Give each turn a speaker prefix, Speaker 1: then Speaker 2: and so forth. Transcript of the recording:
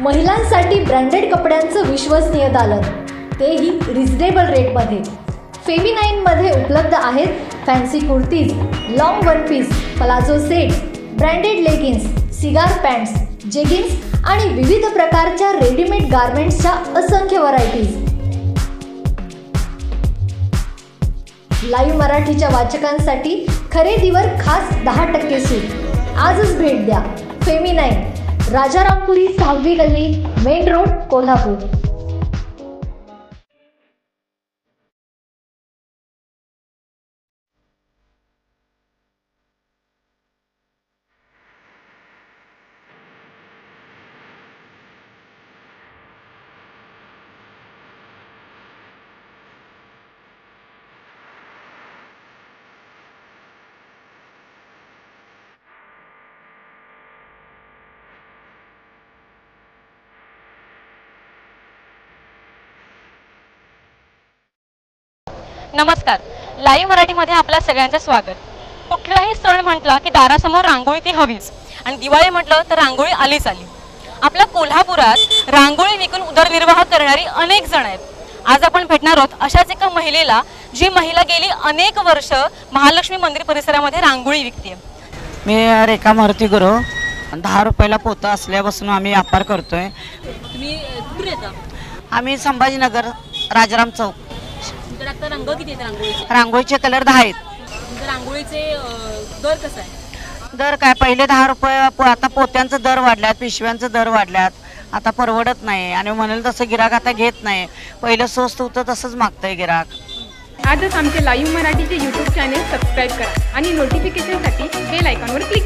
Speaker 1: महिलांसाठी ब्रँडेड कपड्यांचं विश्वसनीय दालन. तेही रिझनेबल रेटमध्ये फेमिनाईनमध्ये उपलब्ध आहेत fancy kurtis long one piece palazzo sets branded leggings cigar pants jeggings आणि विविध प्रकारच्या रेडीमेड गार्मेंट्सच्या असंख्य व्हरायटीज लाईव्ह मराठीच्या वाचकांसाठी खरेदीवर खास दहा टक्के सूट. आजच भेट द्या. फेमिनाईन राजारामपुरी सहावी गल्ली मेन रोड कोल्हापूर.
Speaker 2: नमस्कार. लाईव्ह मराठीमध्ये आपल्या सगळ्यांचं स्वागत. कुठलाही सण म्हटला की दारासमोर रांगोळी ती हवीच. आणि दिवाळी म्हटलं तर रांगोळी आलीच आली. आपल्या कोल्हापुरात रांगोळी विकून उदरनिर्वाह करणारी अनेक जण आहेत. आज आपण भेटणार आहोत अशाच एका महिलेला जी महिला गेली अनेक वर्ष महालक्ष्मी मंदिर परिसरामध्ये रांगोळी विकते
Speaker 3: मी रेखा मारुती गुरु. दहा रुपयाला पोतं असल्यापासून आम्ही व्यापार करतोय.
Speaker 2: तुम्ही येता?
Speaker 3: आम्ही संभाजीनगर राजाराम चौक.
Speaker 2: तुमच्याकडे आता रंग किती आहेत? रांगोळीचे.
Speaker 3: रांगोळीचे कलर दहा आहेत.
Speaker 2: तुमच्या रांगोळीचे दर कसा आहे?
Speaker 3: दर काय? पहिले दहा रुपये प- आता पोत्यांचं दर वाढल्यात पिशव्यांचं दर वाढल्यात. आता परवडत नाही. आणि म्हणाल तसं गिराक आता घेत नाही. पहिलं स्वस्त होतं तसंच मागतंय गिराक.
Speaker 4: आजच आमचे लाईव्ह मराठीचे यूट्यूब चॅनेल सबस्क्राईब करा आणि नोटिफिकेशनसाठी बेल आयकॉनवर क्लिक